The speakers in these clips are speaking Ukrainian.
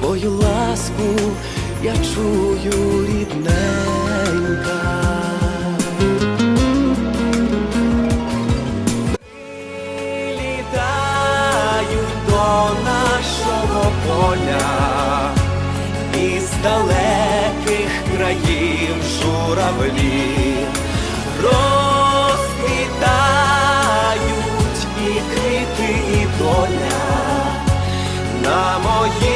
твою ласку я чую рідненька. Літають до нашого поля із далеких країв журавлі розквітають і квіти, і доля на моїй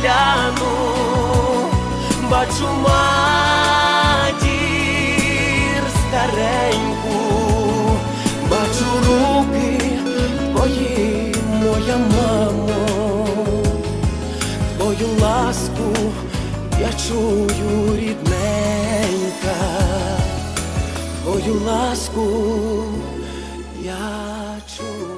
погляну, бачу матір стареньку, бачу руки твої, моя мамо, твою ласку я чую рідненька, твою ласку я чую.